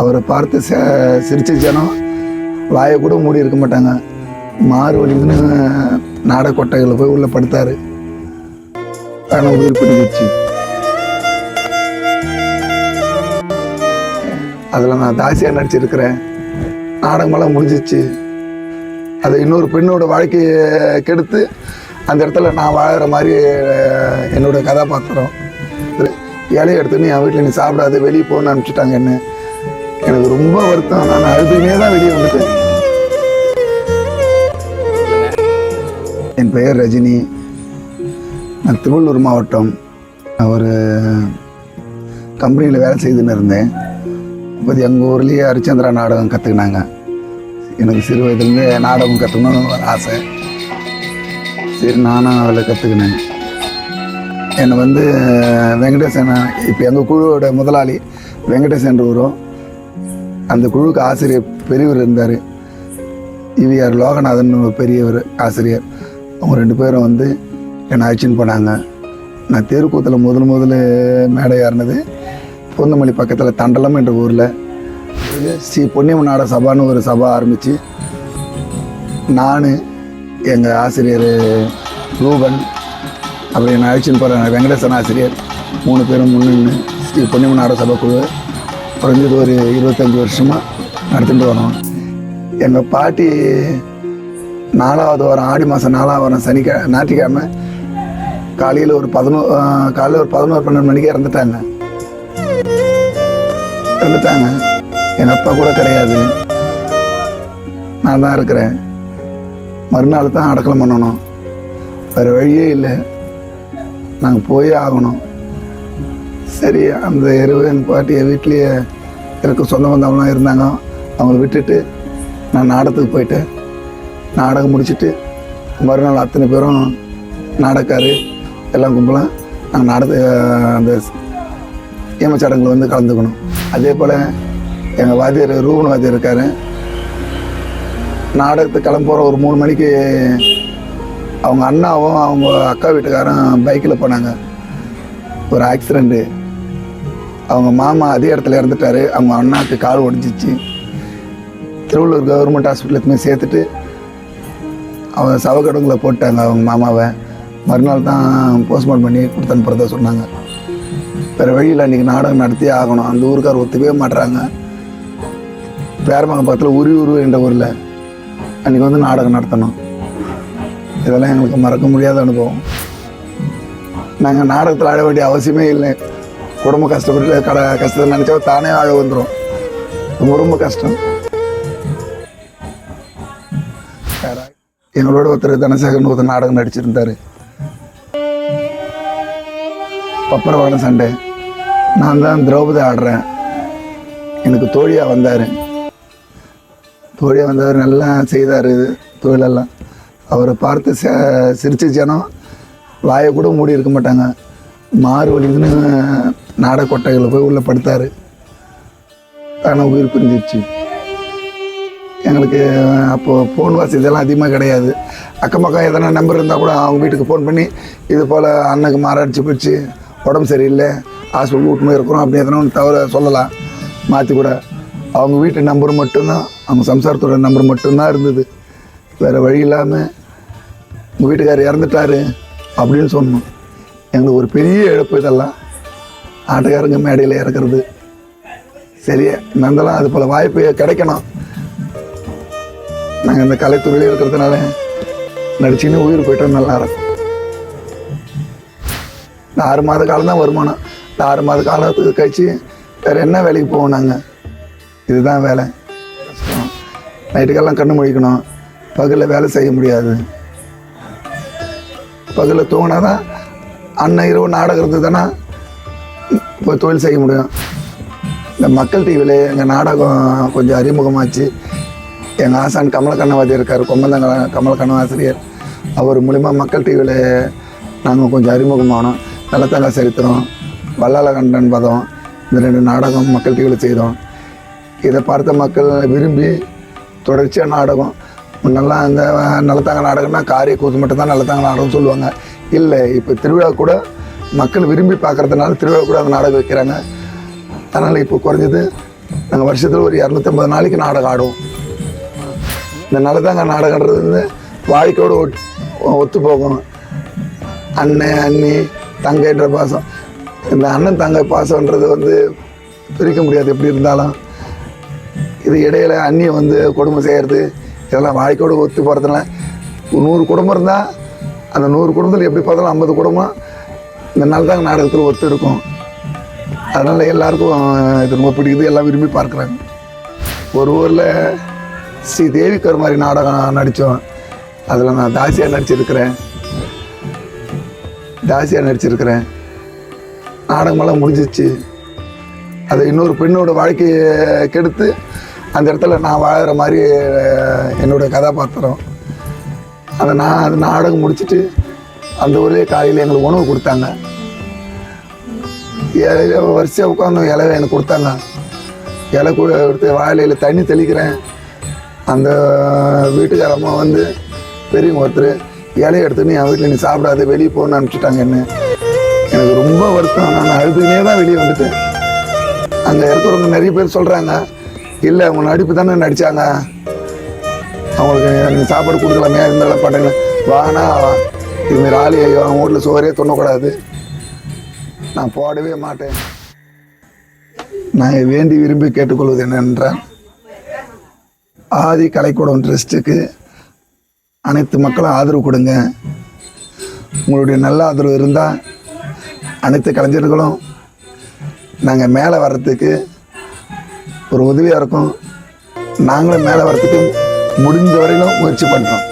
அவரை பார்த்து ச சிரிச்ச ஜனம் வாயை கூட மூடி இருக்க மாட்டாங்க. மாறு வலிதுன்னு நாடக கொட்டைகளை போய் உள்ளே படுத்தார். ஆனால் உயிர் பிடிச்சிச்சு அதில் நான் தாசியாக நடிச்சிருக்கிறேன். நாடகமெல்லாம் முடிஞ்சிச்சு. அது இன்னொரு பெண்ணோட வாழ்க்கையை கெடுத்து அந்த இடத்துல நான் வாழ்கிற மாதிரி என்னோடய என்னோட கதாபாத்திரம். இலையை எடுத்து நீ என் வீட்டில் நீ சாப்பிடாது வெளியே போகணுன்னு அனுப்பிச்சிட்டாங்க என்ன. எனக்கு ரொம்ப வருத்தம். நான் அழுதுமே தான் வெளியே வந்துட்டேன். என் பெயர் ரஜினி. நான் திருவள்ளூர் மாவட்டம். நான் ஒரு கம்பெனியில் வேலை செய்துன்னு இருந்தேன். இப்போ எங்கள் ஊர்லேயே ஹரிச்சந்திரா நாடகம் கற்றுக்கினாங்க எனக்கு சிறு வயதுலேருந்தே நாடகம் கற்றுக்கணும்னு ஒரு ஆசை. சரி நானும் அதில் கற்றுக்கினேன் என்னை வந்து வெங்கடேசன் இப்போ எங்கள் குழுவோட முதலாளி வெங்கடேசன் வரும் அந்த குழுவுக்கு ஆசிரியர் பெரியவர் இருந்தார். இவிஆர் லோகநாதன் ஒரு பெரியவர் ஆசிரியர். அவங்க ரெண்டு பேரும் வந்து என்னை அழைச்சின்னு போனாங்க. நான் தெருக்கூத்தில் முதல் முதல்ல மேடை ஏறினது பொந்தமல்லி பக்கத்தில் தண்டலம் என்ற ஊரில். ஸ்ரீ பொன்னியமநாட சபான்னு ஒரு சபா ஆரம்பித்து நான் எங்கள் ஆசிரியர் ரூபன் அப்புறம் என்னை அழைச்சின்னு போகிற வெங்கடேசன் ஆசிரியர் மூணு பேரும் முன்னின்று ஸ்ரீ பொன்னியமநாட சபை குழு குறைஞ்சது ஒரு இருபத்தஞ்சி வருஷமாக நடத்திட்டு வரோம். எங்கள் பாட்டி நாலாவது வாரம் ஆடி மாதம் நாலாவது வாரம் சனிக்க ஞாயிற்றுக்கிழமை காலையில் ஒரு பதினோரு காலையில் ஒரு பதினோரு பன்னெண்டு மணிக்கு இறந்துட்டாங்க. இறந்துட்டாங்க. எங்கள் அப்பா கூட கிடையாது. நான் தான் இருக்கிறேன். மறுநாள் தான் அடக்கலம் பண்ணணும். வேறு வழியே இல்லை. நாங்கள் போயே ஆகணும். சரி அந்த இரவு எங்கள் பாட்டி என் வீட்லேயே எனக்கு சொந்த பந்தவங்களாம் இருந்தாங்க. அவங்கள விட்டுட்டு நான் நாடகத்துக்கு போயிட்டேன். நாடகம் முடிச்சுட்டு மறுநாள் அத்தனை பேரும் நாடக்காரு எல்லாம் கும்பலாம் நாங்கள் நாடக அந்த ஈமச்சடங்குல வந்து கலந்துக்கணும். அதே போல் எங்கள் வாத்தியார் ரூபன் வாத்தியார் இருக்கார். நாடகத்துக்கு கிளம்புற ஒரு மூணு மணிக்கு அவங்க அண்ணாவும் அவங்க அக்கா வீட்டுக்காரன் பைக்கில் போனாங்க. ஒரு ஆக்சிடெண்ட்டு அவங்க மாமா அதே இடத்துல இறந்துட்டாரு. அவங்க அண்ணாக்கு கால் ஒடிஞ்சிச்சு. திருவள்ளூர் கவர்மெண்ட் ஹாஸ்பிட்டலுக்குமே சேர்த்துட்டு அவங்க சவக்கடங்களை போட்டாங்க அவங்க மாமாவை. மறுநாள் தான் போஸ்ட்மார்ட்டம் பண்ணி கொடுத்து அனுப்புறதா சொன்னாங்க. வேறு வழியில் அன்றைக்கி நாடகம் நடத்தியே ஆகணும். அந்த ஊருக்கார் ஒத்துக்கவே மாட்டுறாங்க பேரமங்க பக்கத்தில் உரி உரு என்ற ஊரில் அன்றைக்கி வந்து நாடகம் நடத்தணும். இதெல்லாம் எங்களுக்கு மறக்க முடியாத அனுபவம். நாங்கள் நாடகத்தில் ஆட வேண்டிய அவசியமே இல்லை. குடும்ப கஷ்டப்பட்டு கடை கஷ்டத்தை நினச்சா தானே ஆழ வந்துடும் ரொம்ப ரொம்ப கஷ்டம். எங்களோட ஒருத்தர் தனசேகர்னு ஒருத்தர் நாடகம் நடிச்சிருந்தார். பப்பரவான சண்டை. நான் தான் திரௌபதி ஆடுறேன். எனக்கு தோழியாக வந்தார். தோழியாக வந்தவர் நல்லா செய்தார் இது தொழிலெல்லாம். அவரை பார்த்து ச சிரிச்ச ஜனம் வாயை கூட மூடி இருக்க மாட்டாங்க. மாறு வலிதுன்னு நாட கொட்டைகளை போய் உள்ளே படுத்தார். ஆனால் உயிர் பிரிஞ்சிருச்சு. எங்களுக்கு அப்போது ஃபோன் வசதியெல்லாம் அதிகமாக கிடையாது. அக்கம் பக்கம் எதனா நம்பர் இருந்தால் கூட அவங்க வீட்டுக்கு ஃபோன் பண்ணி இது போல் அண்ணனுக்கு மாரடிச்சு போச்சு உடம்பு சரியில்லை ஹாஸ்பிட்டல் வீட்டுமே இருக்கிறோம் அப்படி எதனா ஒன்று தவிர சொல்லலாம். மாற்றி கூட அவங்க வீட்டு நம்பர் மட்டும்தான் அவங்க சம்சாரத்தோட நம்பர் மட்டும்தான் இருந்தது. வேறு வழி இல்லாமல் உங்கள் வீட்டுக்காரர் இறந்துட்டாரு அப்படின்னு சொன்னோம். எங்களுக்கு ஒரு பெரிய இழப்பு இதெல்லாம். ஆட்டுக்காரங்க மேடையில் இறக்குறது. சரியா நந்தெல்லாம் அது போல் வாய்ப்பு கிடைக்கணும். நாங்கள் இந்த கலைத்துறையில் இருக்கிறதுனால நடிச்சுன்னு உயிர் போயிட்டோம் நல்லா இருக்கும். இந்த ஆறு மாத காலம் தான் வருமானம். இந்த ஆறு மாத காலத்துக்கு கழிச்சு வேறு என்ன வேலைக்கு போவோம் நாங்கள் இதுதான் வேலை. கஷ்டம் நைட்டுக்கெல்லாம் கண்ணு முழிக்கணும். பகலில் வேலை செய்ய முடியாது. பகலில் தூங்கினா தான் அன்னை இரவு நாடகம் இருந்ததுன்னா இப்போ தொழில் செய்ய முடியும். இந்த மக்கள் டிவியில் எங்கள் நாடகம் கொஞ்சம் அறிமுகமாச்சு. எங்கள் ஆசான் கமலக்கண்ணவாதி இருக்கார் கொம்மந்தங்க கமலக்கண்ண ஆசிரியர் அவர் மூலிமா மக்கள் டிவியில் நாங்கள் கொஞ்சம் அறிமுகமானோம். நல்லத்தங்க சரித்திரம் வல்லாளகண்டன் பதம் இந்த ரெண்டு நாடகம் மக்கள் டிவியில் செய்தோம். இதை பார்த்த மக்கள் விரும்பி தொடர்ச்சியாக நாடகம். முன்னெல்லாம் இந்த நலத்தாங்க நாடகம்னா காரிய கூத்து மட்டும் தான் நல்லத்தாங்க நாடகம் சொல்லுவாங்க. இல்லை இப்போ திருவிழா கூட மக்கள் விரும்பி பார்க்கறதுனால திருவிழா கூட அந்த நாடகம் வைக்கிறாங்க. அதனால் இப்போ குறைஞ்சது நாங்கள் வருஷத்தில் ஒரு இரநூத்தம்பது நாளைக்கு நாடகம் ஆடுவோம். இதனால தாங்க நாடகன்றது வந்து வாழ்க்கையோடு ஒத்து போகும். அண்ணன் அண்ணி தங்கைன்ற பாசம். இந்த அண்ணன் தங்கை பாசம்ன்றது வந்து பிரிக்க முடியாது எப்படி இருந்தாலும். இது இடையில அண்ணியை வந்து கொடுமை செய்கிறது இதெல்லாம் வாழ்க்கையோடு ஒத்து போகிறதுனால நூறு குடும்பம் இருந்தால் அந்த நூறு குடும்பத்தில் எப்படி பார்த்தாலும் ஐம்பது குடும்பம் இந்த நல்லதாங்க நாடகத்தில் ஒத்து இருக்கும். அதனால் எல்லாருக்கும் இது ரொம்ப பிடிக்குது. எல்லாம் விரும்பி பார்க்குறாங்க. ஒரு ஊரில் ஸ்ரீ தேவி கருமாரி நாடகம் நடித்தோம் அதில் நான் தாசியாக நடிச்சிருக்கிறேன். தாசியாக நடிச்சிருக்கிறேன். நாடகமெல்லாம் முடிஞ்சிச்சு. அது இன்னொரு பெண்ணோட வாழ்க்கையை கெடுத்து அந்த இடத்துல நான் வாழ்கிற மாதிரி அஹ், என்னோட கதாபாத்திரம். அதை நான் அது நாடகம் முடிச்சுட்டு அந்த ஊர்லேயே காலையில் எங்களுக்கு உணவு கொடுத்தாங்க. இலையில வரிசையாக உட்காந்து இலையை எனக்கு கொடுத்தாங்க. இலை கூட எடுத்து வாழையில் தண்ணி தெளிக்கிறேன். அந்த வீட்டுக்காரம்மா வந்து பெரியவங்க ஒருத்தர் இலையை எடுத்துன்னு என் வீட்டில் நீ சாப்பிடாத வெளியே போகணும்னு அனுப்பிச்சிட்டாங்க என்ன. எனக்கு ரொம்ப வருத்தம். நான் அழுதுனே தான் வெளியே வந்துட்டேன். அங்கே இருக்கிறவங்க நிறைய பேர் சொல்கிறாங்க இல்லை அவங்க நடிப்பு தானே நடித்தாங்க அவங்களுக்கு சாப்பாடு கொடுக்கலாமே இருந்தாலும் பாட்டுங்க வானா இதுமாரி ஆளி அவன் வீட்டில் சோறே தொண்ணக்கூடாது. நான் போடவே மாட்டேன். நான் வேண்டி விரும்பி கேட்டுக்கொள்வது என்னென்றால் ஆதி கலைக்கூடம் ட்ரஸ்ட்டுக்கு அனைத்து மக்களும் ஆதரவு கொடுங்க. உங்களுடைய நல்ல ஆதரவு இருந்தால் அனைத்து கலைஞர்களும் நாங்கள் மேலே வர்றதுக்கு ஒரு உதவியாக இருக்கும். நாங்களும் மேலே வர்றதுக்கு முடிஞ்ச வரையிலும் முயற்சி பண்ணுறோம்